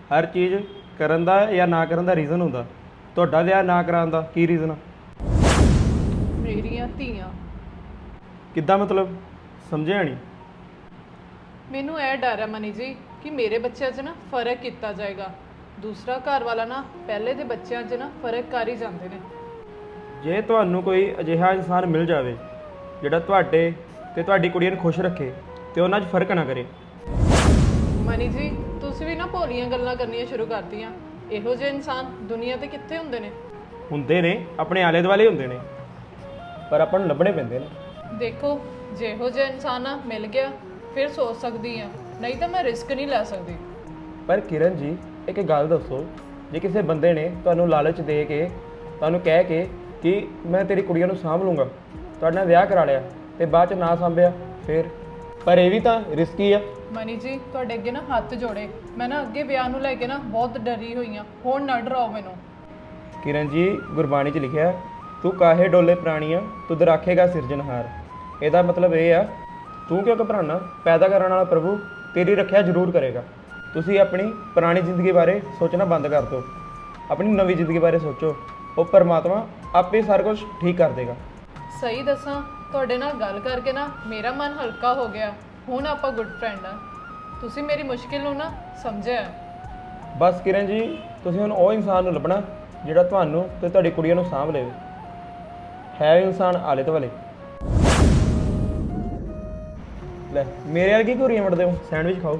ਹਰ ਚੀਜ਼ ਕਰਨ ਦਾ ਜਾਂ ਨਾ ਕਰਨ ਦਾ ਰੀਜ਼ਨ ਹੁੰਦਾ। ਤੁਹਾਡਾ ਵਿਆਹ ਨਾ ਕਰਾਉਣ ਦਾ ਕੀ ਰੀਜ਼ਨ ਆ? ਮੇਰੀਆਂ ਧੀਆਂ। ਕਿੱਦਾਂ ਮਤਲਬ? ਸਮਝਿਆ ਨਹੀਂ। ਮੈਨੂੰ ਇਹ ਡਰ ਹੈ ਮਨੀ ਜੀ ਕਿ ਮੇਰੇ ਬੱਚਿਆਂ 'ਚ ਨਾ ਫ਼ਰਕ ਕੀਤਾ ਜਾਏਗਾ। ਦੂਸਰਾ ਘਰ ਵਾਲਾ ਨਾ ਪਹਿਲੇ ਦੇ ਬੱਚਿਆਂ 'ਚ ਨਾ ਫ਼ਰਕ ਕਰ ਹੀ ਜਾਂਦੇ ਨੇ। ਜੇ ਤੁਹਾਨੂੰ ਕੋਈ ਅਜਿਹਾ ਇਨਸਾਨ ਮਿਲ ਜਾਵੇ ਜਿਹੜਾ ਤੁਹਾਡੇ ਤੇ ਤੁਹਾਡੀ ਕੁੜੀਆਂ ਨੂੰ ਖੁਸ਼ ਰੱਖੇ ਤੇ ਉਹਨਾਂ 'ਚ ਫ਼ਰਕ ਨਾ ਕਰੇ। ਮਨੀ ਜੀ ਤੁਸੀਂ ਵੀ ਨਾ ਭੋਲੀਆਂ ਗੱਲਾਂ ਕਰਨੀਆਂ ਸ਼ੁਰੂ ਕਰਤੀਆਂ। ਇਹੋ ਜਿਹੇ ਇਨਸਾਨ ਦੁਨੀਆ ਤੇ ਕਿੱਥੇ ਹੁੰਦੇ ਨੇ? ਹੁੰਦੇ ਨੇ ਆਪਣੇ ਆਲੇ ਦੁਆਲੇ ਹੁੰਦੇ ਨੇ ਪਰ ਆਪਾਂ ਨੂੰ ਲੱਭਣੇ ਪੈਂਦੇ ਨੇ। ਦੇਖੋ ਜਿਹੋ ਜਿਹਾ ਇਨਸਾਨ ਨਾ ਮਿਲ ਗਿਆ ਫਿਰ ਸੋਚ ਸਕਦੀ ਆ। ਨਹੀਂ ਤਾਂ ਮੈਂ ਰਿਸਕ ਨਹੀਂ ਲੈ ਸਕਦੀ। ਪਰ ਕਿਰਨ ਜੀ ਇੱਕ ਗੱਲ ਦੱਸੋ ਜੇ ਕਿਸੇ ਬੰਦੇ ਨੇ ਤੁਹਾਨੂੰ ਲਾਲਚ ਦੇ ਕੇ ਤੁਹਾਨੂੰ ਕਹਿ ਕੇ ਕਿ ਮੈਂ ਤੇਰੀ ਕੁੜੀਆਂ ਨੂੰ ਸਾਂਭ ਲੂੰਗਾ ਤੁਹਾਡੇ ਨਾਲ ਵਿਆਹ ਕਰਾ ਲਿਆ ਤੇ ਬਾਅਦ ਚ ਨਾ ਸਾਂਭਿਆ ਫਿਰ। ਪਰ ਇਹ ਵੀ ਤਾਂ ਰਿਸਕੀ ਆ। ਮਨੀ ਜੀ ਤੁਹਾਡੇ ਅੱਗੇ ਨਾ ਹੱਥ ਜੋੜੇ। ਮੈਂ ਨਾ ਅੱਗੇ ਵਿਆਹ ਨੂੰ ਲੈ ਕੇ ਨਾ ਬਹੁਤ ਡਰੀ ਹੋਈ ਆ। ਹੁਣ ਨਾ ਡਰਾਓ ਮੈਨੂੰ। ਕਿਰਨ ਜੀ ਗੁਰਬਾਣੀ 'ਚ ਲਿਖਿਆ ਤੂੰ ਕਾਹੇ ਡੋਲੇ ਪ੍ਰਾਣੀਆਂ ਤੁਧ ਰਾਖੇਗਾ ਸਿਰਜਣਹਾਰ। ਇਹਦਾ ਮਤਲਬ ਇਹ ਆ ਤੂੰ ਕਿਉਂ ਘਬਰਾਨਾ ਪੈਦਾ ਕਰਨ ਵਾਲਾ ਪ੍ਰਭੂ ਤੇਰੀ ਰੱਖਿਆ ਜ਼ਰੂਰ ਕਰੇਗਾ। ਤੁਸੀਂ ਆਪਣੀ ਪੁਰਾਣੀ ਜ਼ਿੰਦਗੀ ਬਾਰੇ ਸੋਚਣਾ ਬੰਦ ਕਰ ਦਿਓ। ਆਪਣੀ ਨਵੀਂ ਜ਼ਿੰਦਗੀ ਬਾਰੇ ਸੋਚੋ। ਉਹ ਪਰਮਾਤਮਾ ਆਪੇ ਸਾਰਾ ਕੁਝ ਠੀਕ ਕਰ ਦੇਗਾ। ਸਹੀ ਦੱਸਾਂ ਤੁਹਾਡੇ ਨਾਲ ਗੱਲ ਕਰਕੇ ਨਾ ਮੇਰਾ ਮਨ ਹਲਕਾ ਹੋ ਗਿਆ। ਹੁਣ ਆਪਾਂ ਗੁੱਡ ਫਰੈਂਡ ਆ। ਤੁਸੀਂ ਮੇਰੀ ਮੁਸ਼ਕਿਲ ਨੂੰ ਨਾ ਸਮਝਿਆ। ਬਸ ਕਿਰਨ ਜੀ, ਤੁਸੀਂ ਹੁਣ ਉਹ ਇਨਸਾਨ ਨੂੰ ਲੱਭਣਾ ਜਿਹੜਾ ਤੁਹਾਨੂੰ ਤੇ ਤੁਹਾਡੀ ਕੁੜੀਆਂ ਨੂੰ ਸਾਂਭ ਲਵੇ। ਹੈ ਇਨਸਾਨ ਆਲੇ ਦੁਆਲੇ। ਲੈ, ਮੇਰੇ ਵਰਗੀ ਘੂਰੀਆਂ ਮੜਦੇ ਹੋ। ਸੈਂਡਵਿਚ ਖਾਓ।